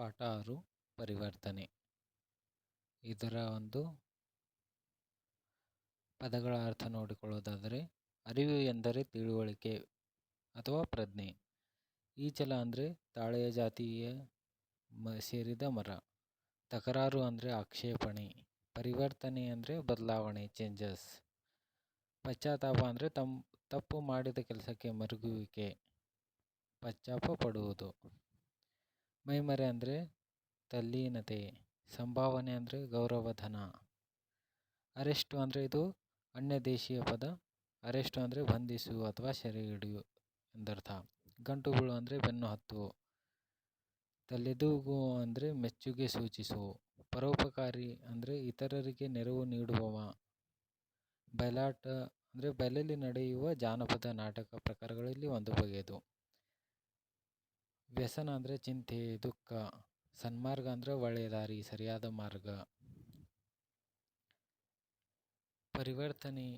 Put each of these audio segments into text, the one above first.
ಪಾಠ ಆರು ಪರಿವರ್ತನೆ. ಇದರ ಒಂದು ಪದಗಳ ಅರ್ಥ ನೋಡಿಕೊಳ್ಳೋದಾದರೆ, ಅರಿವು ಎಂದರೆ ತಿಳುವಳಿಕೆ ಅಥವಾ ಪ್ರಜ್ಞೆ. ಈಚಲ ಅಂದರೆ ತಾಳೆಯ ಜಾತಿಯ ಮ, ಸೇರಿದ ಮರ. ತಕರಾರು ಅಂದರೆ ಆಕ್ಷೇಪಣೆ. ಪರಿವರ್ತನೆ ಅಂದರೆ ಬದಲಾವಣೆ ಚೇಂಜಸ್ ಪಶ್ಚಾತ್ತಾಪ ಅಂದರೆ ತಮ್ಮ ತಪ್ಪು ಮಾಡಿದ ಕೆಲಸಕ್ಕೆ ಮರುಗುವಿಕೆ. ಪಶ್ಚಾಪ ಪಡುವುದು. ಮೈಮರೆ ಅಂದರೆ ತಲ್ಲೀನತೆ, ಸಂಭಾವನೆ ಅಂದರೆ ಗೌರವಧನ. ಅರೆಸ್ಟು ಅಂದರೆ ಇದು ಅನ್ಯ ದೇಶೀಯ ಪದ, ಅರೆಸ್ಟು ಅಂದರೆ ಬಂಧಿಸು ಅಥವಾ ಸೆರೆ ಹಿಡಿಯು ಎಂದರ್ಥ. ಗಂಟುಗಳು ಅಂದರೆ ಬೆನ್ನು ಹತ್ತು. ತಲೆದೂಗು ಅಂದರೆ ಮೆಚ್ಚುಗೆ ಸೂಚಿಸು. ಪರೋಪಕಾರಿ ಅಂದರೆ ಇತರರಿಗೆ ನೆರವು ನೀಡುವವ. ಬಯಲಾಟ ಅಂದರೆ ಬಯಲಲ್ಲಿ ನಡೆಯುವ ಜಾನಪದ ನಾಟಕ ಪ್ರಕಾರಗಳಲ್ಲಿ ಒಂದು ಬಗೆಯದು. ವ್ಯಸನ ಅಂದರೆ ಚಿಂತೆ, ದುಃಖ, ಸನ್ಮಾರ್ಗ ಅಂದರೆ ಒಳ್ಳೆಯ ದಾರಿ, ಸರಿಯಾದ ಮಾರ್ಗ. ಪರಿವರ್ತನೆ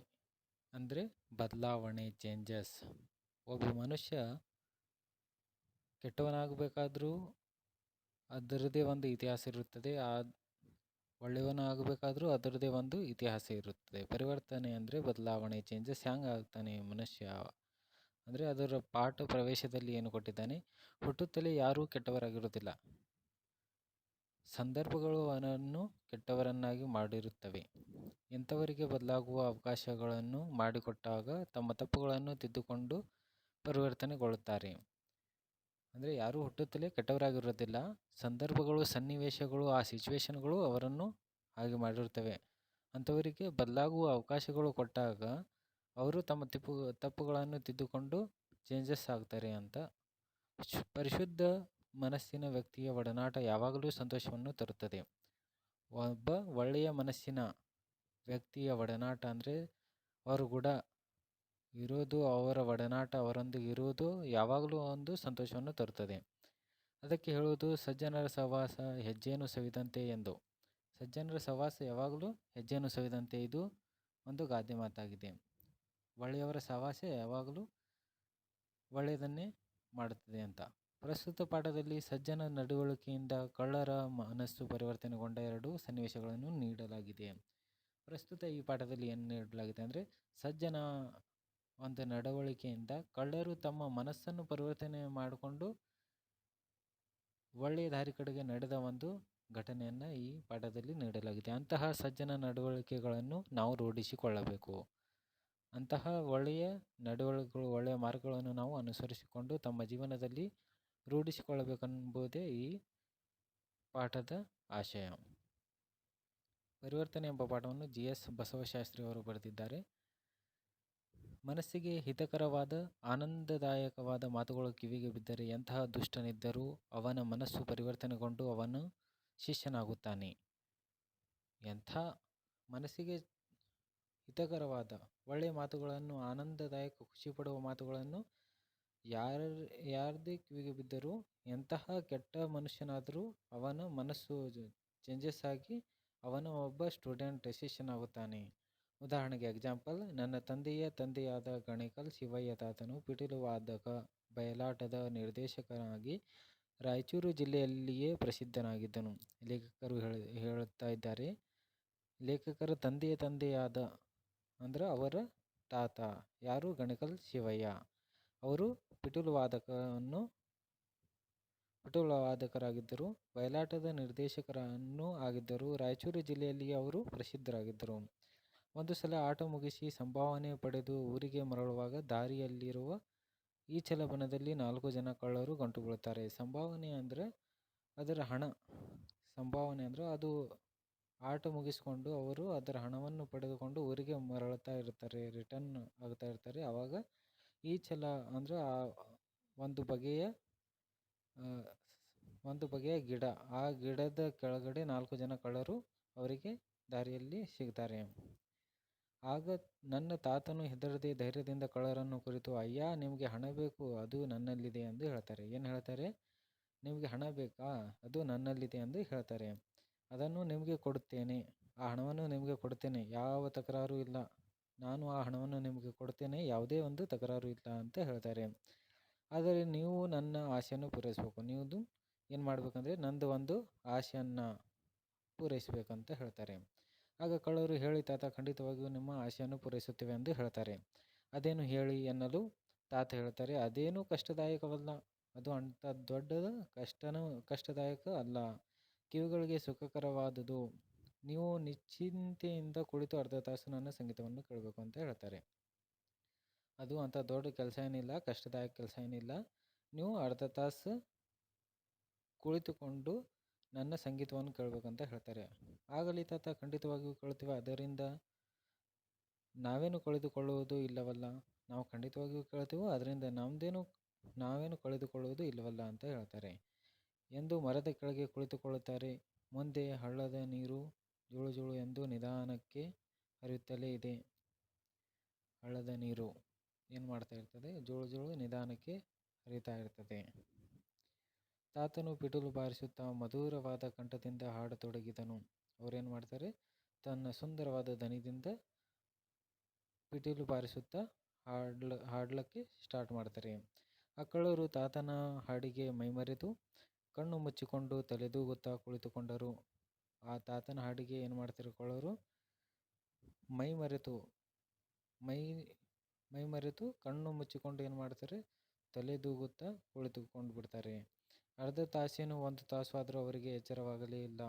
ಅಂದರೆ ಬದಲಾವಣೆ ಚೇಂಜಸ್ ಒಬ್ಬ ಮನುಷ್ಯ ಕೆಟ್ಟವನಾಗಬೇಕಾದ್ರೂ ಅದರದೇ ಒಂದು ಇತಿಹಾಸ ಇರುತ್ತದೆ. ಆ ಒಳ್ಳೆಯವನಾಗಬೇಕಾದ್ರೂ ಅದರದೇ ಒಂದು ಇತಿಹಾಸ ಇರುತ್ತದೆ. ಪರಿವರ್ತನೆ ಅಂದರೆ ಬದಲಾವಣೆ ಚೇಂಜಸ್ ಹ್ಯಾಂಗೆ ಆಗ್ತಾನೆ ಮನುಷ್ಯ? ಅಂದರೆ ಅದರ ಪಾಠ ಪ್ರವೇಶದಲ್ಲಿ ಏನು ಕೊಟ್ಟಿದ್ದಾನೆ? ಹುಟ್ಟುತ್ತಲೇ ಯಾರೂ ಕೆಟ್ಟವರಾಗಿರುವುದಿಲ್ಲ. ಸಂದರ್ಭಗಳು ಅವನನ್ನು ಕೆಟ್ಟವರನ್ನಾಗಿ ಮಾಡಿರುತ್ತವೆ. ಇಂಥವರಿಗೆ ಬದಲಾಗುವ ಅವಕಾಶಗಳನ್ನು ಮಾಡಿಕೊಟ್ಟಾಗ ತಮ್ಮ ತಪ್ಪುಗಳನ್ನು ತಿದ್ದುಕೊಂಡು ಪರಿವರ್ತನೆಗೊಳ್ಳುತ್ತಾರೆ. ಅಂದರೆ ಯಾರೂ ಹುಟ್ಟುತ್ತಲೇ ಕೆಟ್ಟವರಾಗಿರೋದಿಲ್ಲ ಸಂದರ್ಭಗಳು, ಸನ್ನಿವೇಶಗಳು, ಆ ಸಿಚುವೇಶನ್ಗಳು ಅವರನ್ನು ಹಾಗೆ ಮಾಡಿರುತ್ತವೆ. ಅಂಥವರಿಗೆ ಬದಲಾಗುವ ಅವಕಾಶಗಳು ಕೊಟ್ಟಾಗ ಅವರು ತಮ್ಮ ತಿಪ್ಪು, ತಪ್ಪುಗಳನ್ನು ತಿದ್ದುಕೊಂಡು ಚೇಂಜಸ್ ಆಗ್ತಾರೆ ಅಂತ. ಪರಿಶುದ್ಧ ಮನಸ್ಸಿನ ವ್ಯಕ್ತಿಯ ಒಡನಾಟ ಯಾವಾಗಲೂ ಸಂತೋಷವನ್ನು ತರುತ್ತದೆ. ಒಬ್ಬ ಒಳ್ಳೆಯ ಮನಸ್ಸಿನ ವ್ಯಕ್ತಿಯ ಒಡನಾಟ ಅಂದರೆ ಅವರು ಕೂಡ ಇರೋದು ಅವರ ಒಡನಾಟ ಅವರೊಂದಿಗೆ ಇರುವುದು ಯಾವಾಗಲೂ ಒಂದು ಸಂತೋಷವನ್ನು ತರುತ್ತದೆ. ಅದಕ್ಕೆ ಹೇಳುವುದು, ಸಜ್ಜನರ ಸಹವಾಸ ಹೆಜ್ಜೆಯನ್ನು ಸವಿದಂತೆ ಎಂದು. ಸಜ್ಜನರ ಸಹವಾಸ ಯಾವಾಗಲೂ ಹೆಜ್ಜೆಯನ್ನು ಸವಿದಂತೆ ಇದು ಒಂದು ಗಾದೆ ಮಾತಾಗಿದೆ. ಒಳ್ಳೆಯವರ ಸಹವಾಸ ಯಾವಾಗಲೂ ಒಳ್ಳೆಯದನ್ನೇ ಮಾಡುತ್ತದೆ ಅಂತ. ಪ್ರಸ್ತುತ ಪಾಠದಲ್ಲಿ ಸಜ್ಜನ ನಡವಳಿಕೆಯಿಂದ ಕಳ್ಳರ ಮನಸ್ಸು ಪರಿವರ್ತನೆಗೊಂಡ ಎರಡು ಸನ್ನಿವೇಶಗಳನ್ನು ನೀಡಲಾಗಿದೆ. ಪ್ರಸ್ತುತ ಈ ಪಾಠದಲ್ಲಿ ಏನು ನೀಡಲಾಗಿದೆ ಅಂದರೆ, ಸಜ್ಜನ ಒಂದು ನಡವಳಿಕೆಯಿಂದ ಕಳ್ಳರು ತಮ್ಮ ಮನಸ್ಸನ್ನು ಪರಿವರ್ತನೆ ಮಾಡಿಕೊಂಡು ಒಳ್ಳೆಯ ದಾರಿ ಕಡೆಗೆ ನಡೆದ ಒಂದು ಘಟನೆಯನ್ನು ಈ ಪಾಠದಲ್ಲಿ ನೀಡಲಾಗಿದೆ. ಅಂತಹ ಸಜ್ಜನ ನಡವಳಿಕೆಗಳನ್ನು ನಾವು ರೂಢಿಸಿಕೊಳ್ಳಬೇಕು. ಅಂತಹ ಒಳ್ಳೆಯ ನಡವಳಿಕೆಗಳು, ಒಳ್ಳೆಯ ಮಾರ್ಗಗಳನ್ನು ನಾವು ಅನುಸರಿಸಿಕೊಂಡು ತಮ್ಮ ಜೀವನದಲ್ಲಿ ರೂಢಿಸಿಕೊಳ್ಳಬೇಕೆಂಬುದೇ ಈ ಪಾಠದ ಆಶಯ. ಪರಿವರ್ತನೆ ಎಂಬ ಪಾಠವನ್ನು ಜಿ. ಎಸ್. ಬಸವಶಾಸ್ತ್ರಿಯವರು ಬರೆದಿದ್ದಾರೆ. ಮನಸ್ಸಿಗೆ ಹಿತಕರವಾದ, ಆನಂದದಾಯಕವಾದ ಮಾತುಗಳು ಕಿವಿಗೆ ಬಿದ್ದರೆ ಎಂತಹ ದುಷ್ಟನಿದ್ದರೂ ಅವನ ಮನಸ್ಸು ಪರಿವರ್ತನೆಗೊಂಡು ಅವನು ಶಿಷ್ಯನಾಗುತ್ತಾನೆ. ಎಂಥ ಮನಸ್ಸಿಗೆ ಹಿತಕರವಾದ ಒಳ್ಳೆಯ ಮಾತುಗಳನ್ನು, ಆನಂದದಾಯಕ ಖುಷಿ ಪಡುವ ಮಾತುಗಳನ್ನು ಯಾರ, ಯಾರದೇ ಕಿವಿಗೆ ಬಿದ್ದರೂ, ಎಂತಹ ಕೆಟ್ಟ ಮನುಷ್ಯನಾದರೂ ಅವನ ಮನಸ್ಸು ಚೇಂಜಸ್ ಆಗಿ ಅವನು ಒಬ್ಬ ಸ್ಟೂಡೆಂಟ್ ಶಿಷ್ಯನಾಗುತ್ತಾನೆ ಉದಾಹರಣೆಗೆ ಎಕ್ಸಾಂಪಲ್ ನನ್ನ ತಂದೆಯ ತಂದೆಯಾದ ಗಣೇಕಲ್ ಶಿವಯ್ಯ ತಾತನು ಪಿಟೀಲು ವಾದಕ, ಬಯಲಾಟದ ನಿರ್ದೇಶಕನಾಗಿ ರಾಯಚೂರು ಜಿಲ್ಲೆಯಲ್ಲಿಯೇ ಪ್ರಸಿದ್ಧನಾಗಿದ್ದನು. ಲೇಖಕರು ಹೇಳ, ಹೇಳುತ್ತಾ ಇದ್ದಾರೆ. ಲೇಖಕರ ತಂದೆಯ ತಂದೆಯಾದ ಅಂದ್ರೆ ಅವರ ತಾತ, ಯಾರು? ಗಣಕಲ್ ಶಿವಯ್ಯ. ಅವರು ಪಿಟೀಲು ವಾದಕವನ್ನು ಪಿಟೀಲು ವಾದಕರಾಗಿದ್ದರು. ಬಯಲಾಟದ ನಿರ್ದೇಶಕರನ್ನು ಆಗಿದ್ದರು. ರಾಯಚೂರು ಜಿಲ್ಲೆಯಲ್ಲಿ ಅವರು ಪ್ರಸಿದ್ಧರಾಗಿದ್ದರು. ಒಂದು ಸಲ ಆಟ ಮುಗಿಸಿ ಸಂಭಾವನೆ ಪಡೆದು ಊರಿಗೆ ಮರಳುವಾಗ ದಾರಿಯಲ್ಲಿರುವ ಈ ಚಲಬನದಲ್ಲಿ ನಾಲ್ಕು ಜನ ಕಳ್ಳರು ಗಂಟು ಬೀಳುತ್ತಾರೆ ಸಂಭಾವನೆ ಅಂದರೆ ಅದರ ಹಣ. ಸಂಭಾವನೆ ಅಂದರೆ ಅದು ಆಟ ಮುಗಿಸಿಕೊಂಡು ಅವರು ಅದರ ಹಣವನ್ನು ಪಡೆದುಕೊಂಡು ಊರಿಗೆ ಮರಳುತ್ತಾ ಇರ್ತಾರೆ ರಿಟರ್ನ್ ಆಗ್ತಾ ಇರ್ತಾರೆ. ಆವಾಗ ಈ ಛಲ ಅಂದರೆ ಆ ಒಂದು ಬಗೆಯ ಒಂದು ಬಗೆಯ ಗಿಡ, ಆ ಗಿಡದ ಕೆಳಗಡೆ ನಾಲ್ಕು ಜನ ಕಳ್ಳರು ಅವರಿಗೆ ದಾರಿಯಲ್ಲಿ ಸಿಗ್ತಾರೆ. ಆಗ ನನ್ನ ತಾತನು ಹೆದರದೆ ಧೈರ್ಯದಿಂದ ಕಳ್ಳರನ್ನು ಕುರಿತು, ಅಯ್ಯ, ನಿಮಗೆ ಹಣ ಬೇಕು, ಅದು ನನ್ನಲ್ಲಿದೆ ಎಂದು ಹೇಳ್ತಾರೆ. ಏನು ಹೇಳ್ತಾರೆ? ನಿಮಗೆ ಹಣ ಬೇಕಾ? ಅದು ನನ್ನಲ್ಲಿದೆ ಎಂದು ಹೇಳ್ತಾರೆ. ಅದನ್ನು ನಿಮಗೆ ಕೊಡುತ್ತೇನೆ. ಆ ಹಣವನ್ನು ನಿಮಗೆ ಕೊಡುತ್ತೇನೆ. ಯಾವ ತಕರಾರು ಇಲ್ಲ. ನಾನು ಆ ಹಣವನ್ನು ನಿಮಗೆ ಕೊಡುತ್ತೇನೆ. ಯಾವುದೇ ಒಂದು ತಕರಾರು ಇಲ್ಲ ಅಂತ ಹೇಳ್ತಾರೆ. ಆದರೆ ನೀವು ನನ್ನ ಆಸೆಯನ್ನು ಪೂರೈಸಬೇಕು. ನೀವು ಏನು ಮಾಡಬೇಕಂದ್ರೆ ನಂದು ಒಂದು ಆಸೆಯನ್ನು ಪೂರೈಸಬೇಕಂತ ಹೇಳ್ತಾರೆ. ಆಗ ಕಳ್ಳರು ಹೇಳಿ, ತಾತ, ಖಂಡಿತವಾಗಿಯೂ ನಿಮ್ಮ ಆಸೆಯನ್ನು ಪೂರೈಸುತ್ತೇವೆ ಎಂದು ಹೇಳ್ತಾರೆ. ಅದೇನು ಹೇಳಿ ಎನ್ನಲು ತಾತ ಹೇಳ್ತಾರೆ, ಅದೇನು ಕಷ್ಟದಾಯಕವಲ್ಲ. ಅದು ಅಂಥ ದೊಡ್ಡದು ಕಷ್ಟನೂ, ಕಷ್ಟದಾಯಕ ಅಲ್ಲ. ಕಿವಿಗಳಿಗೆ ಸುಖಕರವಾದುದು. ನೀವು ನಿಶ್ಚಿಂತೆಯಿಂದ ಕುಳಿತು ಅರ್ಧ ತಾಸು ನನ್ನ ಸಂಗೀತವನ್ನು ಕೇಳಬೇಕು ಅಂತ ಹೇಳ್ತಾರೆ. ಅದು ಅಂಥ ದೊಡ್ಡ ಕೆಲಸ ಏನಿಲ್ಲ, ಕಷ್ಟದಾಯಕ ಕೆಲಸ ಏನಿಲ್ಲ. ನೀವು ಅರ್ಧ ತಾಸು ಕುಳಿತುಕೊಂಡು ನನ್ನ ಸಂಗೀತವನ್ನು ಕೇಳಬೇಕಂತ ಹೇಳ್ತಾರೆ. ಆಗಲಿ ತಾತ, ಖಂಡಿತವಾಗಿಯೂ ಕೇಳ್ತೀವಿ. ಅದರಿಂದ ನಾವೇನು ಕಳೆದುಕೊಳ್ಳುವುದು ಇಲ್ಲವಲ್ಲ? ನಾವು ಖಂಡಿತವಾಗಿಯೂ ಕೇಳ್ತೀವೋ, ಅದರಿಂದ ನಮ್ಮದೇನು ನಾವೇನು ಕಳೆದುಕೊಳ್ಳುವುದು ಇಲ್ಲವಲ್ಲ ಅಂತ ಹೇಳ್ತಾರೆ. ಎಂದು ಮರದ ಕೆಳಗೆ ಕುಳಿತುಕೊಳ್ಳುತ್ತಾರೆ. ಮುಂದೆ ಹಳ್ಳದ ನೀರು ಜುಳು ಜುಳು ಎಂದು ನಿಧಾನಕ್ಕೆ ಹರಿಯುತ್ತಲೇ ಇದೆ. ಹಳ್ಳದ ನೀರು ಏನು ಮಾಡ್ತಾ ಇರ್ತದೆ? ಜುಳು ಜುಳು ನಿಧಾನಕ್ಕೆ ಹರಿತಾ ಇರ್ತದೆ. ತಾತನು ಪಿಟೀಲು ಬಾರಿಸುತ್ತಾ ಮಧುರವಾದ ಕಂಠದಿಂದ ಹಾಡತೊಡಗಿದನು. ಅವರೇನು ಮಾಡ್ತಾರೆ? ತನ್ನ ಸುಂದರವಾದ ದನಿದಿಂದ ಪಿಟೀಲು ಬಾರಿಸುತ್ತಾ ಹಾಡ್ಲ, ಹಾಡಲಿಕ್ಕೆ ಸ್ಟಾರ್ಟ್ ಮಾಡ್ತಾರೆ. ಆಕಳರು ತಾತನ ಹಾಡಿಗೆ ಮೈಮರೆತು ಕಣ್ಣು ಮುಚ್ಚಿಕೊಂಡು ತಲೆದೂಗುತ್ತಾ ಕುಳಿತುಕೊಂಡರು. ಆ ತಾತನ ಹಾಡಿಗೆ ಏನು ಮಾಡ್ತಾರೆ ಕಳ್ಳರು? ಮೈ ಮರೆತು, ಮೈ ಮೈ ಮರೆತು ಕಣ್ಣು ಮುಚ್ಚಿಕೊಂಡು ಏನು ಮಾಡ್ತಾರೆ? ತಲೆದೂಗುತ್ತಾ ಕುಳಿತುಕೊಂಡು ಬಿಡ್ತಾರೆ. ಅರ್ಧ ತಾಸೇನು ಒಂದು ತಾಸು ಆದರೂ ಅವರಿಗೆ ಎಚ್ಚರವಾಗಲೇ ಇಲ್ಲ.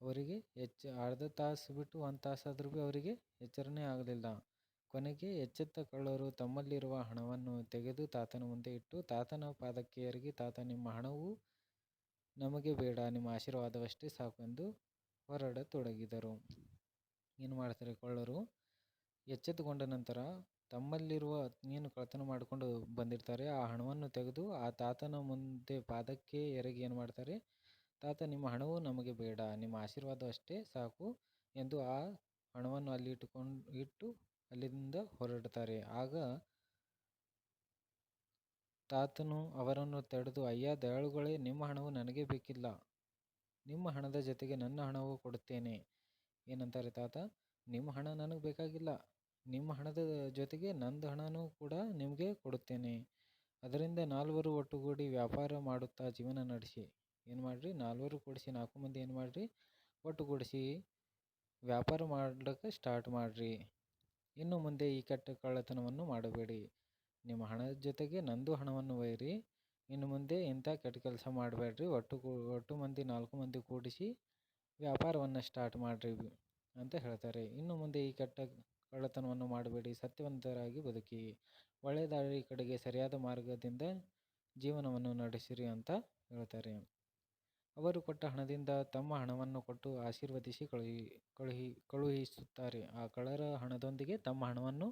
ಅವರಿಗೆ ಎಚ್ಚ, ಅರ್ಧ ತಾಸು ಬಿಟ್ಟು ಒಂದು ತಾಸಾದರೂ ಭೀ ಅವರಿಗೆ ಎಚ್ಚರನೇ ಆಗಲಿಲ್ಲ. ಕೊನೆಗೆ ಎಚ್ಚೆತ್ತ ಕಳ್ಳರು ತಮ್ಮಲ್ಲಿರುವ ಹಣವನ್ನು ತೆಗೆದು ತಾತನ ಮುಂದೆ ಇಟ್ಟು, ತಾತನ ಪಾದಕ್ಕೆ ಎರಗಿ ತಾತ ನಿಮ್ಮ ಹಣವು ನಮಗೆ ಬೇಡ, ನಿಮ್ಮ ಆಶೀರ್ವಾದವಷ್ಟೇ ಸಾಕು ಎಂದು ಹೊರಡತೊಡಗಿದರು. ಏನು ಮಾಡ್ತಾರೆ ಕಳ್ಳರು? ಎಚ್ಚೆತ್ತುಕೊಂಡ ನಂತರ ತಮ್ಮಲ್ಲಿರುವ ಏನು ಕಳ್ಳತನ ಮಾಡಿಕೊಂಡು ಬಂದಿರ್ತಾರೆ, ಆ ಹಣವನ್ನು ತೆಗೆದು ಆ ತಾತನ ಮುಂದೆ ಪಾದಕ್ಕೆ ಎರಗಿ ಏನು ಮಾಡ್ತಾರೆ? ತಾತ, ನಿಮ್ಮ ಹಣವು ನಮಗೆ ಬೇಡ, ನಿಮ್ಮ ಆಶೀರ್ವಾದ ಅಷ್ಟೇ ಸಾಕು ಎಂದು ಆ ಹಣವನ್ನು ಅಲ್ಲಿ ಇಟ್ಟುಕೊಂಡು, ಇಟ್ಟು ಅಲ್ಲಿಂದ ಹೊರಡ್ತಾರೆ ಆಗ ತಾತನು ಅವರನ್ನು ತಡೆದು, ಅಯ್ಯ, ದಯಾಳುಗಳೇ, ನಿಮ್ಮ ಹಣವು ನನಗೆ ಬೇಕಿಲ್ಲ. ನಿಮ್ಮ ಹಣದ ಜೊತೆಗೆ ನನ್ನ ಹಣವು ಕೊಡುತ್ತೇನೆ. ಏನಂತಾರೆ ತಾತ? ನಿಮ್ಮ ಹಣ ನನಗೆ ಬೇಕಾಗಿಲ್ಲ. ನಿಮ್ಮ ಹಣದ ಜೊತೆಗೆ ನಂದು ಹಣನೂ ಕೂಡ ನಿಮಗೆ ಕೊಡುತ್ತೇನೆ. ಅದರಿಂದ ನಾಲ್ವರು ಒಟ್ಟುಗೂಡಿ ವ್ಯಾಪಾರ ಮಾಡುತ್ತಾ ಜೀವನ ನಡೆಸಿ. ಏನು ಮಾಡಿರಿ? ನಾಲ್ವರು ಕೂಡಿಸಿ, ನಾಲ್ಕು ಮಂದಿ ಏನು ಮಾಡಿರಿ? ಒಟ್ಟುಗೂಡಿಸಿ ವ್ಯಾಪಾರ ಮಾಡ್ಲಿಕ್ಕೆ ಸ್ಟಾರ್ಟ್ ಮಾಡಿರಿ. ಇನ್ನು ಮುಂದೆ ಈ ಕೆಟ್ಟ ಕಳ್ಳತನವನ್ನು ಮಾಡಬೇಡಿ. ನಿಮ್ಮ ಹಣದ ಜೊತೆಗೆ ನಂದು ಹಣವನ್ನು ಒಯ್ಯಿರಿ. ಇನ್ನು ಮುಂದೆ ಇಂಥ ಕೆಟ್ಟ ಕೆಲಸ ಮಾಡಬೇಡ್ರಿ. ಒಟ್ಟು ಒಟ್ಟು ಮಂದಿ, ನಾಲ್ಕು ಮಂದಿ ಕೂಡಿಸಿ ವ್ಯಾಪಾರವನ್ನು ಸ್ಟಾರ್ಟ್ ಮಾಡಿರಿ ಅಂತ ಹೇಳ್ತಾರೆ. ಇನ್ನು ಮುಂದೆ ಈ ಕೆಟ್ಟ ಕಳ್ಳತನವನ್ನು ಮಾಡಬೇಡಿ. ಸತ್ಯವಂತರಾಗಿ ಬದುಕಿ ಒಳ್ಳೆಯ ದಾರಿ ಕಡೆಗೆ ಸರಿಯಾದ ಮಾರ್ಗದಿಂದ ಜೀವನವನ್ನು ನಡೆಸಿರಿ ಅಂತ ಹೇಳ್ತಾರೆ. ಅವರು ಕೊಟ್ಟ ಹಣದಿಂದ ತಮ್ಮ ಹಣವನ್ನು ಕೊಟ್ಟು ಆಶೀರ್ವದಿಸಿ ಕಳುಹಿ ಕಳುಹಿ, ಕಳುಹಿಸುತ್ತಾರೆ. ಆ ಕಳ್ಳರ ಹಣದೊಂದಿಗೆ ತಮ್ಮ ಹಣವನ್ನು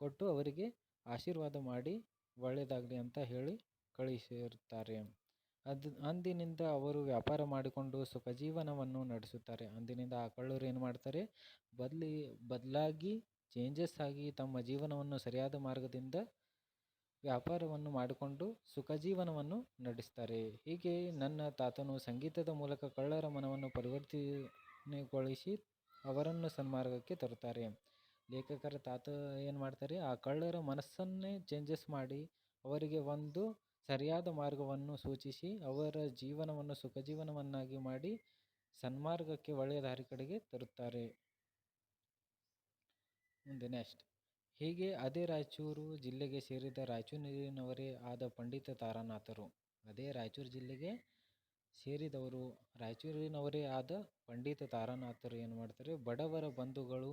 ಕೊಟ್ಟು ಅವರಿಗೆ ಆಶೀರ್ವಾದ ಮಾಡಿ ಒಳ್ಳೆಯದಾಗಲಿ ಅಂತ ಹೇಳಿ ಕಳುಹಿಸಿರುತ್ತಾರೆ. ಅದು, ಅಂದಿನಿಂದ ಅವರು ವ್ಯಾಪಾರ ಮಾಡಿಕೊಂಡು ಸುಖ ಜೀವನವನ್ನು ನಡೆಸುತ್ತಾರೆ. ಅಂದಿನಿಂದ ಆ ಕಳ್ಳರು ಏನು ಮಾಡ್ತಾರೆ? ಬದಲಿ, ಬದಲಾಗಿ ಚೇಂಜಸ್ ಆಗಿ ತಮ್ಮ ಜೀವನವನ್ನು ಸರಿಯಾದ ಮಾರ್ಗದಿಂದ ವ್ಯಾಪಾರವನ್ನು ಮಾಡಿಕೊಂಡು ಸುಖ ಜೀವನವನ್ನು ನಡೆಸ್ತಾರೆ. ಹೀಗೆ ನನ್ನ ತಾತನು ಸಂಗೀತದ ಮೂಲಕ ಕಳ್ಳರ ಮನವನ್ನು ಪರಿವರ್ತನೆಗೊಳಿಸಿ ಅವರನ್ನು ಸನ್ಮಾರ್ಗಕ್ಕೆ ತರುತ್ತಾರೆ. ಲೇಖಕರ ತಾತ ಏನು ಮಾಡ್ತಾರೆ? ಆ ಕಳ್ಳರ ಮನಸ್ಸನ್ನೇ ಚೇಂಜಸ್ ಮಾಡಿ ಅವರಿಗೆ ಒಂದು ಸರಿಯಾದ ಮಾರ್ಗವನ್ನು ಸೂಚಿಸಿ ಅವರ ಜೀವನವನ್ನು ಸುಖ ಜೀವನವನ್ನಾಗಿ ಮಾಡಿ ಸನ್ಮಾರ್ಗಕ್ಕೆ ಒಳ್ಳೆಯ ದಾರಿ ಕಡೆಗೆ ತರುತ್ತಾರೆ. ಮುಂದೆ ನೆಕ್ಸ್ಟ್ ಹೀಗೆ ಅದೇ ರಾಯಚೂರು ಜಿಲ್ಲೆಗೆ ಸೇರಿದ ರಾಯಚೂರಿನವರೇ ಆದ ಪಂಡಿತ ತಾರಾನಾಥರು. ಅದೇ ರಾಯಚೂರು ಜಿಲ್ಲೆಗೆ ಸೇರಿದವರು ರಾಯಚೂರಿನವರೇ ಆದ ಪಂಡಿತ ತಾರಾನಾಥರು ಏನು ಮಾಡ್ತಾರೆ, ಬಡವರ ಬಂಧುಗಳು,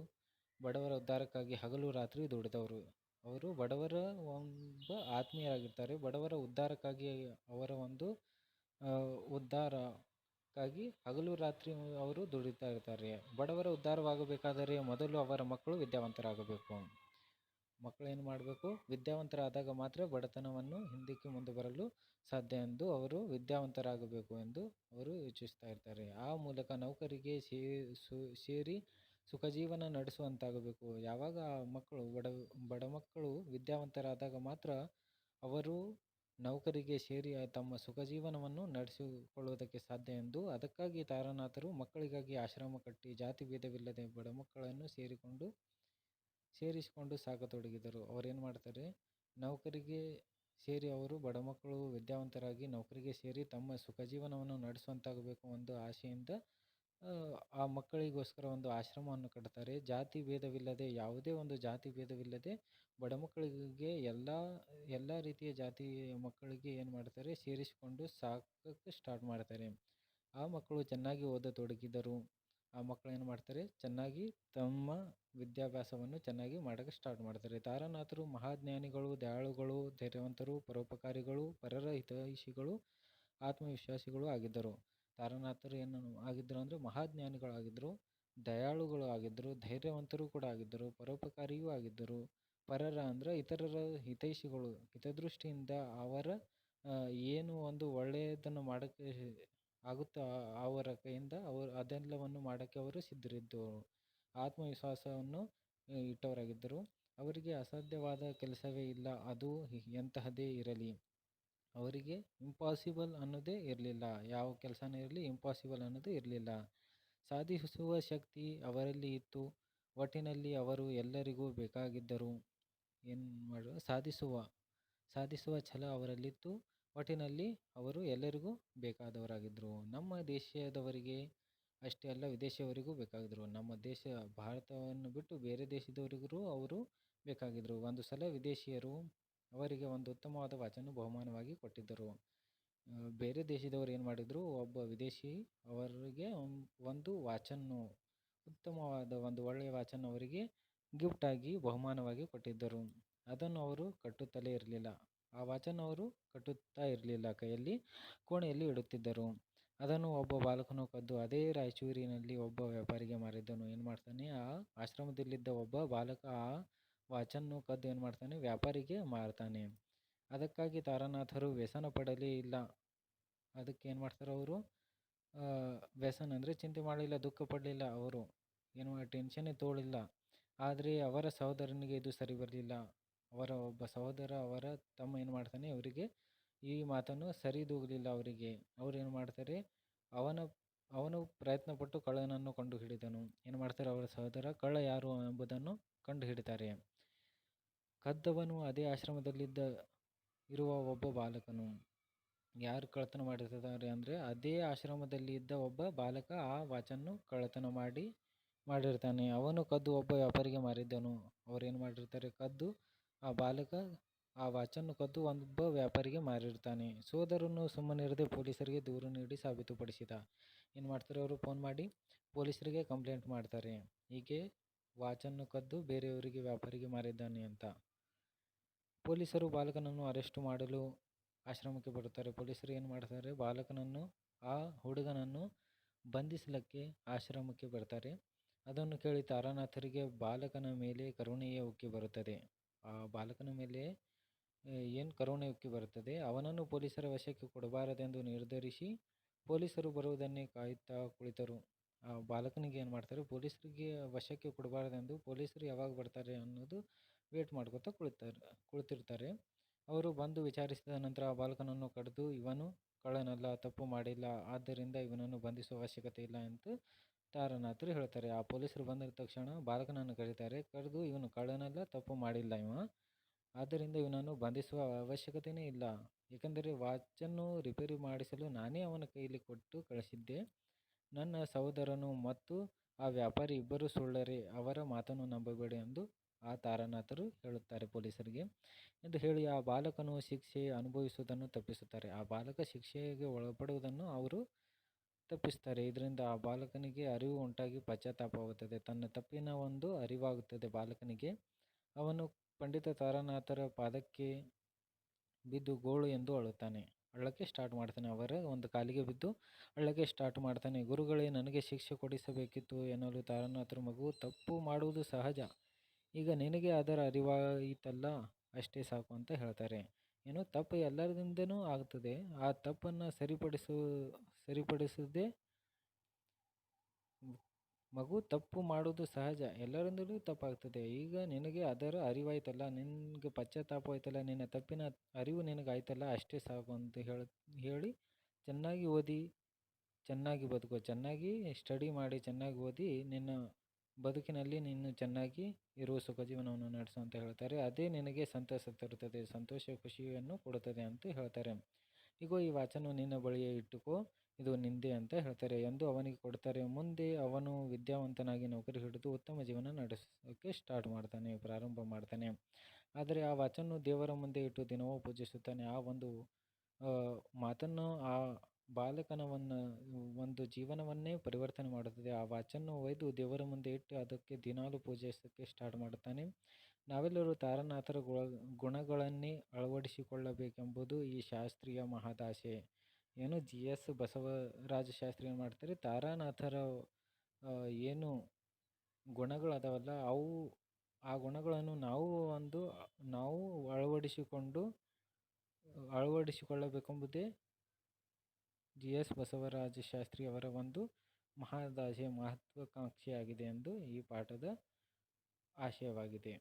ಬಡವರ ಉದ್ಧಾರಕ್ಕಾಗಿ ಹಗಲು ರಾತ್ರಿ ದುಡಿದವರು. ಅವರು ಬಡವರ ಒಬ್ಬ ಆತ್ಮೀಯರಾಗಿರ್ತಾರೆ. ಬಡವರ ಉದ್ಧಾರಕ್ಕಾಗಿ ಅವರ ಒಂದು ಉದ್ಧಾರಕ್ಕಾಗಿ ಹಗಲು ರಾತ್ರಿ ಅವರು ದುಡಿತಾ ಇರ್ತಾರೆ. ಬಡವರ ಉದ್ಧಾರವಾಗಬೇಕಾದರೆ ಮೊದಲು ಅವರ ಮಕ್ಕಳು ವಿದ್ಯಾವಂತರಾಗಬೇಕು. ಮಕ್ಕಳು ಏನು ಮಾಡಬೇಕು? ವಿದ್ಯಾವಂತರಾದಾಗ ಮಾತ್ರ ಬಡತನವನ್ನು ಹಿಂದಕ್ಕೆ ಮುಂದೆ ಬರಲು ಸಾಧ್ಯ ಎಂದು ಅವರು ವಿದ್ಯಾವಂತರಾಗಬೇಕು ಎಂದು ಅವರು ಯೋಚಿಸ್ತಾ ಇರ್ತಾರೆ. ಆ ಮೂಲಕ ನೌಕರಿಗೆ ಸೇರಿ ಸುಖ ಜೀವನ ನಡೆಸುವಂತಾಗಬೇಕು. ಯಾವಾಗ ಆ ಮಕ್ಕಳು, ಬಡ ಬಡ ಮಕ್ಕಳು ವಿದ್ಯಾವಂತರಾದಾಗ ಮಾತ್ರ ಅವರು ನೌಕರಿಗೆ ಸೇರಿ ತಮ್ಮ ಸುಖ ಜೀವನವನ್ನು ನಡೆಸಿಕೊಳ್ಳುವುದಕ್ಕೆ ಸಾಧ್ಯ ಎಂದು ಅದಕ್ಕಾಗಿ ತಾರಾನಾಥರು ಮಕ್ಕಳಿಗಾಗಿ ಆಶ್ರಮ ಕಟ್ಟಿ ಜಾತಿ ಭೇದವಿಲ್ಲದೆ ಬಡ ಮಕ್ಕಳನ್ನು ಸೇರಿಕೊಂಡು ಸೇರಿಸಿಕೊಂಡು ಸಾಕತೊಡಗಿದರು. ಅವರೇನು ಮಾಡ್ತಾರೆ? ನೌಕರಿಗೆ ಸೇರಿ ಅವರು ಬಡ ಮಕ್ಕಳು ವಿದ್ಯಾವಂತರಾಗಿ ನೌಕರಿಗೆ ಸೇರಿ ತಮ್ಮ ಸುಖ ಜೀವನವನ್ನು ನಡೆಸುವಂತಾಗಬೇಕು ಒಂದು ಆಸೆಯಿಂದ, ಆ ಮಕ್ಕಳಿಗೋಸ್ಕರ ಒಂದು ಆಶ್ರಮವನ್ನು ಕಟ್ತಾರೆ. ಜಾತಿ ಭೇದವಿಲ್ಲದೆ, ಯಾವುದೇ ಒಂದು ಜಾತಿ ಭೇದವಿಲ್ಲದೆ ಬಡ ಮಕ್ಕಳಿಗೆ ಎಲ್ಲ ಎಲ್ಲ ರೀತಿಯ ಜಾತಿ ಮಕ್ಕಳಿಗೆ ಏನು ಮಾಡ್ತಾರೆ? ಸೇರಿಸಿಕೊಂಡು ಸಾಕಕ್ಕೆ ಸ್ಟಾರ್ಟ್ ಮಾಡ್ತಾರೆ. ಆ ಮಕ್ಕಳು ಚೆನ್ನಾಗಿ ಓದತೊಡಗಿದರು. ಆ ಮಕ್ಕಳು ಏನು ಮಾಡ್ತಾರೆ? ಚೆನ್ನಾಗಿ ತಮ್ಮ ವಿದ್ಯಾಭ್ಯಾಸವನ್ನು ಚೆನ್ನಾಗಿ ಮಾಡೋಕ್ಕೆ ಸ್ಟಾರ್ಟ್ ಮಾಡ್ತಾರೆ. ತಾರನಾಥರು, ಮಹಾಜ್ಞಾನಿಗಳು, ದಯಾಳುಗಳು, ಧೈರ್ಯವಂತರು, ಪರೋಪಕಾರಿಗಳು ಪರರ ಹಿತೈಷಿಗಳು ಆತ್ಮವಿಶ್ವಾಸಿಗಳು ಆಗಿದ್ದರು. ತಾರನಾಥರು ಏನು ಆಗಿದ್ದರು ಅಂದರೆ ಮಹಾಜ್ಞಾನಿಗಳಾಗಿದ್ದರು ದಯಾಳುಗಳು ಆಗಿದ್ದರು ಧೈರ್ಯವಂತರು ಕೂಡ ಆಗಿದ್ದರು, ಪರೋಪಕಾರಿಯೂ ಆಗಿದ್ದರು. ಪರರ ಅಂದರೆ ಇತರರ ಹಿತೈಷಿಗಳು. ಹಿತದೃಷ್ಟಿಯಿಂದ ಅವರ ಏನು ಒಂದು ಒಳ್ಳೆಯದನ್ನು ಮಾಡೋಕ್ಕೆ ಆಗುತ್ತೋ? ಅವರ ಕೈಯಿಂದ ಅವರು ಅದೆಲ್ಲವನ್ನು ಮಾಡೋಕ್ಕೆ ಅವರು ಸಿದ್ಧರಿದ್ದರು ಆತ್ಮವಿಶ್ವಾಸವನ್ನು ಇಟ್ಟವರಾಗಿದ್ದರು. ಅವರಿಗೆ ಅಸಾಧ್ಯವಾದ ಕೆಲಸವೇ ಇಲ್ಲ. ಅದು ಎಂತಹದೇ ಇರಲಿ. ಅವರಿಗೆ ಇಂಪಾಸಿಬಲ್ ಅನ್ನೋದೇ ಇರಲಿಲ್ಲ. ಯಾವ ಕೆಲಸನೇ ಇರಲಿ ಇಂಪಾಸಿಬಲ್ ಅನ್ನೋದು ಇರಲಿಲ್ಲ. ಸಾಧಿಸುವ ಶಕ್ತಿ ಅವರಲ್ಲಿ ಇತ್ತು. ಒಟ್ಟಿನಲ್ಲಿ ಅವರು ಎಲ್ಲರಿಗೂ ಬೇಕಾಗಿದ್ದರು. ಏನು ಮಾಡುವ? ಸಾಧಿಸುವ. ಸಾಧಿಸುವ ಛಲ ಅವರಲ್ಲಿತ್ತು. ಒಟ್ಟಿನಲ್ಲಿ ಅವರು ಎಲ್ಲರಿಗೂ ಬೇಕಾದವರಾಗಿದ್ದರು. ನಮ್ಮ ದೇಶದವರಿಗೆ ಅಷ್ಟೇ ಅಲ್ಲ, ವಿದೇಶಿಯವರಿಗೂ ಬೇಕಾಗಿದ್ದರು. ನಮ್ಮ ದೇಶ ಭಾರತವನ್ನು ಬಿಟ್ಟು ಬೇರೆ ದೇಶದವರಿಗೂ ಅವರು ಬೇಕಾಗಿದ್ದರು. ಒಂದು ಸಲ ವಿದೇಶಿಯರು ಅವರಿಗೆ ಒಂದು ಉತ್ತಮವಾದ ವಾಚನ್ನು ಬಹುಮಾನವಾಗಿ ಕೊಟ್ಟಿದ್ದರು. ಬೇರೆ ದೇಶದವರು ಏನು ಮಾಡಿದರು? ಒಬ್ಬ ವಿದೇಶಿ ಅವರಿಗೆ ಒಂದು ವಾಚನ್ನು, ಉತ್ತಮವಾದ ಒಂದು ಒಳ್ಳೆಯ ವಾಚನ್ನು ಅವರಿಗೆ ಗಿಫ್ಟಾಗಿ ಬಹುಮಾನವಾಗಿ ಕೊಟ್ಟಿದ್ದರು. ಅದನ್ನು ಅವರು ಕಟ್ಟುತ್ತಲೇ ಇರಲಿಲ್ಲ. ಆ ವಾಚನ್ನು ಅವರು ಕಟ್ಟುತ್ತಾ ಇರಲಿಲ್ಲ, ಕೈಯಲ್ಲಿ ಕೋಣೆಯಲ್ಲಿ ಇಡುತ್ತಿದ್ದರು. ಅದನ್ನು ಒಬ್ಬ ಬಾಲಕನು ಕದ್ದು ಅದೇ ರಾಯಚೂರಿನಲ್ಲಿ ಒಬ್ಬ ವ್ಯಾಪಾರಿಗೆ ಮಾರಿದ್ದನು ಏನು ಮಾಡ್ತಾನೆ? ಆ ಆಶ್ರಮದಲ್ಲಿದ್ದ ಒಬ್ಬ ಬಾಲಕ ಆ ವಾಚನ್ನು ಕದ್ದು ಏನು ಮಾಡ್ತಾನೆ? ವ್ಯಾಪಾರಿಗೆ ಮಾರ್ತಾನೆ. ಅದಕ್ಕಾಗಿ ತಾರನಾಥರು ವ್ಯಸನ ಪಡಲೇ ಇಲ್ಲ. ಅದಕ್ಕೆ ಏನು ಮಾಡ್ತಾರೆ ಅವರು? ವ್ಯಸನ ಅಂದರೆ ಚಿಂತೆ ಮಾಡಲಿಲ್ಲ, ದುಃಖ ಪಡಲಿಲ್ಲ ಅವರು. ಏನು ಟೆನ್ಷನ್ನೇ ತೋಳಿಲ್ಲ. ಆದರೆ ಅವರ ಸಹೋದರನಿಗೆ ಇದು ಸರಿ ಬರಲಿಲ್ಲ. ಅವರ ಒಬ್ಬ ಸಹೋದರ ಅವರ ತಮ್ಮ ಏನು ಮಾಡ್ತಾನೆ, ಅವರಿಗೆ ಈ ಮಾತನ್ನು ಸರಿದೂಗಲಿಲ್ಲ ಅವರಿಗೆ. ಅವ್ರು ಏನು ಮಾಡ್ತಾರೆ, ಅವನ, ಅವನು ಪ್ರಯತ್ನಪಟ್ಟು ಕಳ್ಳನನ್ನು ಕಂಡು ಹಿಡಿದನು ಏನು ಮಾಡ್ತಾರೆ, ಅವರ ಸಹೋದರ ಕಳ್ಳ ಯಾರು ಎಂಬುದನ್ನು ಕಂಡು ಹಿಡಿತಾರೆ ಕದ್ದವನು ಅದೇ ಆಶ್ರಮದಲ್ಲಿದ್ದ, ಇರುವ ಒಬ್ಬ ಬಾಲಕನು. ಯಾರು ಕಳ್ಳತನ ಮಾಡಿರ್ತಾರೆ ಅಂದರೆ, ಅದೇ ಆಶ್ರಮದಲ್ಲಿ ಇದ್ದ ಒಬ್ಬ ಬಾಲಕ ಆ ವಾಚನ್ನು ಕಳ್ಳತನ ಮಾಡಿ, ಮಾಡಿರ್ತಾನೆ. ಅವನು ಕದ್ದು ಒಬ್ಬ ವ್ಯಾಪಾರಿಗೆ ಮಾರಿದ್ದನು. ಅವರೇನು ಮಾಡಿರ್ತಾರೆ, ಕದ್ದು ಆ ಬಾಲಕ ಆ ವಾಚನ್ನು ಕದ್ದು ಒಬ್ಬ ವ್ಯಾಪಾರಿಗೆ ಮಾರಿರ್ತಾನೆ ಸೋದರನು ಸುಮ್ಮನಿರದೆ ಪೊಲೀಸರಿಗೆ ದೂರು ನೀಡಿ ಸಾಬೀತುಪಡಿಸಿದ. ಏನು ಮಾಡ್ತಾರೆ ಅವರು? ಫೋನ್ ಮಾಡಿ ಪೊಲೀಸರಿಗೆ ಕಂಪ್ಲೇಂಟ್ ಮಾಡ್ತಾರೆ. ಹೀಗೆ ವಾಚನ್ನು ಕದ್ದು ಬೇರೆಯವರಿಗೆ ವ್ಯಾಪಾರಿಗೆ ಮಾರಿದ್ದಾನೆ ಅಂತ. ಪೊಲೀಸರು ಬಾಲಕನನ್ನು ಅರೆಸ್ಟ್ ಮಾಡಲು ಆಶ್ರಮಕ್ಕೆ ಬರುತ್ತಾರೆ. ಪೊಲೀಸರು ಏನು ಮಾಡ್ತಾರೆ? ಬಾಲಕನನ್ನು, ಆ ಹುಡುಗನನ್ನು ಬಂಧಿಸಲಿಕ್ಕೆ ಆಶ್ರಮಕ್ಕೆ ಬರ್ತಾರೆ. ಅದನ್ನು ಕೇಳಿ ತಾರಾನಾಥರಿಗೆ ಬಾಲಕನ ಮೇಲೆ ಕರುಣೆಯ ಉಕ್ಕಿ ಬರುತ್ತದೆ. ಆ ಬಾಲಕನ ಮೇಲೆ ಏನು ಕರುಣೆ ಉಕ್ಕಿ ಬರುತ್ತದೆ? ಅವನನ್ನು ಪೊಲೀಸರ ವಶಕ್ಕೆ ಕೊಡಬಾರದೆಂದು ನಿರ್ಧರಿಸಿ ಪೊಲೀಸರು ಬರುವುದನ್ನೇ ಕಾಯುತ್ತಾ ಕುಳಿತರು. ಆ ಬಾಲಕನಿಗೆ ಏನು ಮಾಡ್ತಾರೆ? ಪೊಲೀಸರಿಗೆ ವಶಕ್ಕೆ ಕೊಡಬಾರದೆಂದು ಪೊಲೀಸರು ಯಾವಾಗ ಬರ್ತಾರೆ ಅನ್ನೋದು ವೇಟ್ ಮಾಡ್ಕೋತಾ ಕುಳಿತಾರೆ, ಕುಳಿತಿರ್ತಾರೆ. ಅವರು ಬಂದು ವಿಚಾರಿಸಿದ ನಂತರ ಆ ಬಾಲಕನನ್ನು ಕಡಿದು ಇವನು ಕಳ್ಳನಲ್ಲ, ತಪ್ಪು ಮಾಡಿಲ್ಲ, ಆದ್ದರಿಂದ ಇವನನ್ನು ಬಂಧಿಸುವ ಅವಶ್ಯಕತೆ ಇಲ್ಲ ತಾರನಾಥರು ಹೇಳ್ತಾರೆ, ಆ ಪೊಲೀಸರು ಬಂದ ತಕ್ಷಣ ಬಾಲಕನನ್ನು ಕರೀತಾರೆ. ಕರೆದು ಇವನು ಕಳ್ಳನಲ್ಲ, ತಪ್ಪು ಮಾಡಿಲ್ಲ ಇವ. ಆದ್ದರಿಂದ ಇವನನ್ನು ಬಂಧಿಸುವ ಅವಶ್ಯಕತೆಯೇ ಇಲ್ಲ. ಏಕೆಂದರೆ ವಾಚನ್ನು ರಿಪೇರಿ ಮಾಡಿಸಲು ನಾನೇ ಅವನ ಕೈಯಲ್ಲಿ ಕೊಟ್ಟು ಕಳಿಸಿದ್ದೆ. ನನ್ನ ಸಹೋದರನು ಮತ್ತು ಆ ವ್ಯಾಪಾರಿ ಇಬ್ಬರು ಸುಳ್ಳರೆ. ಅವರ ಮಾತನ್ನು ನಂಬಬೇಡಿ ಎಂದು ಆ ತಾರನಾಥರು ಹೇಳುತ್ತಾರೆ ಪೊಲೀಸರಿಗೆ. ಎಂದು ಹೇಳಿ ಆ ಬಾಲಕನು ಶಿಕ್ಷೆ ಅನುಭವಿಸುವುದನ್ನು ತಪ್ಪಿಸುತ್ತಾರೆ. ಆ ಬಾಲಕ ಶಿಕ್ಷೆಗೆ ಒಳಪಡುವುದನ್ನು ಅವರು ತಪ್ಪಿಸ್ತಾರೆ. ಇದರಿಂದ ಆ ಬಾಲಕನಿಗೆ ಅರಿವು ಉಂಟಾಗಿ ಪಶ್ಚಾತ್ತಾಪವಾಗುತ್ತದೆ. ತನ್ನ ತಪ್ಪಿನ ಒಂದು ಅರಿವಾಗುತ್ತದೆ ಬಾಲಕನಿಗೆ. ಅವನು ಪಂಡಿತ ತಾರನಾಥರ ಪಾದಕ್ಕೆ ಬಿದ್ದು ಗೋಳು ಎಂದು ಅಳುತ್ತಾನೆ. ಅಳ್ಳಕ್ಕೆ ಸ್ಟಾರ್ಟ್ ಮಾಡ್ತಾನೆ. ಅವರ ಒಂದು ಕಾಲಿಗೆ ಬಿದ್ದು ಅಳ್ಳಕ್ಕೆ ಸ್ಟಾರ್ಟ್ ಮಾಡ್ತಾನೆ. ಗುರುಗಳೇ, ನನಗೆ ಶಿಕ್ಷೆ ಕೊಡಿಸಬೇಕಿತ್ತು ಎನ್ನಲು ತಾರನಾಥರ ಮಗು, ತಪ್ಪು ಮಾಡುವುದು ಸಹಜ. ಈಗ ನಿನಗೆ ಅದರ ಅರಿವಾಯಿತಲ್ಲ, ಅಷ್ಟೇ ಸಾಕು ಅಂತ ಹೇಳ್ತಾರೆ. ಏನು ತಪ್ಪು ಎಲ್ಲರಿಂದನೂ ಆಗ್ತದೆ. ಆ ತಪ್ಪನ್ನು ಸರಿಪಡಿಸು, ಸರಿಪಡಿಸದೆ ಮಗು ತಪ್ಪು ಮಾಡೋದು ಸಹಜ. ಎಲ್ಲರಿಂದಲೂ ತಪ್ಪಾಗ್ತದೆ. ಈಗ ನಿನಗೆ ಅದರ ಅರಿವಾಯ್ತಲ್ಲ. ನಿನಗೆ ಪಶ್ಚಾತ್ತಾಪ ಆಯ್ತಲ್ಲ. ನಿನ್ನ ತಪ್ಪಿನ ಅರಿವು ನಿನಗೆ ಆಯ್ತಲ್ಲ ಅಷ್ಟೇ ಸಾಕು ಅಂತ ಹೇಳಿ ಹೇಳಿ ಚೆನ್ನಾಗಿ ಓದಿ, ಚೆನ್ನಾಗಿ ಬದುಕು. ಚೆನ್ನಾಗಿ ಸ್ಟಡಿ ಮಾಡಿ, ಚೆನ್ನಾಗಿ ಓದಿ ನಿನ್ನ ಬದುಕಿನಲ್ಲಿ ನೀನು ಚೆನ್ನಾಗಿ ಇರುವ ಸುಖ ಜೀವನವನ್ನು ನಡೆಸು ಅಂತ ಹೇಳ್ತಾರೆ. ಅದೇ ನಿನಗೆ ಸಂತಸ ತರುತ್ತದೆ, ಸಂತೋಷ, ಖುಷಿಯನ್ನು ಕೊಡುತ್ತದೆ ಅಂತ ಹೇಳ್ತಾರೆ. ಇಗೋ, ಈ ವಾಚನ ನಿನ್ನ ಬಳಿಯೇ ಇಟ್ಟುಕೋ, ಇದು ನಿಂದೆ ಅಂತ ಹೇಳ್ತಾರೆ. ಎಂದು ಅವನಿಗೆ ಕೊಡ್ತಾರೆ. ಮುಂದೆ ಅವನು ವಿದ್ಯಾವಂತನಾಗಿ ನೌಕರಿ ಹಿಡಿದು ಉತ್ತಮ ಜೀವನ ನಡೆಸೋಕ್ಕೆ ಸ್ಟಾರ್ಟ್ ಮಾಡ್ತಾನೆ, ಪ್ರಾರಂಭ ಮಾಡ್ತಾನೆ. ಆದರೆ ಆ ವಾಚನ್ನು ದೇವರ ಮುಂದೆ ಇಟ್ಟು ದಿನವೂ ಪೂಜಿಸುತ್ತಾನೆ. ಆ ಒಂದು ಮಾತನ್ನು ಆ ಬಾಲಕನವನ್ನು, ಒಂದು ಜೀವನವನ್ನೇ ಪರಿವರ್ತನೆ ಮಾಡುತ್ತದೆ. ಆ ವಾಚನ್ನು ಒಯ್ದು ದೇವರ ಮುಂದೆ ಇಟ್ಟು ಅದಕ್ಕೆ ದಿನಾಲು ಪೂಜಿಸೋಕ್ಕೆ ಸ್ಟಾರ್ಟ್ ಮಾಡುತ್ತಾನೆ. ನಾವೆಲ್ಲರೂ ತಾರನಾಥರ ಗುಣ ಗುಣಗಳನ್ನೇ ಅಳವಡಿಸಿಕೊಳ್ಳಬೇಕೆಂಬುದು ಈ ಶಾಸ್ತ್ರೀಯ ಮಹಾದಾಶೆ ಏನು ಜಿ ಎಸ್ ಬಸವರಾಜ ಶಾಸ್ತ್ರಿ ಏನು ಮಾಡ್ತಾರೆ, ತಾರಾನಾಥರ ಏನು ಗುಣಗಳದಾವಲ್ಲ, ಅವು, ಆ ಗುಣಗಳನ್ನು ನಾವು ಒಂದು, ನಾವು ಅಳವಡಿಸಿಕೊಂಡು, ಅಳವಡಿಸಿಕೊಳ್ಳಬೇಕೆಂಬುದೇ ಜಿ ಎಸ್ ಬಸವರಾಜ ಶಾಸ್ತ್ರಿ ಅವರ ಒಂದು ಮಹದಾಶೆ ಮಹತ್ವಾಕಾಂಕ್ಷೆಯಾಗಿದೆ ಎಂದು ಈ ಪಾಠದ ಆಶಯವಾಗಿದೆ.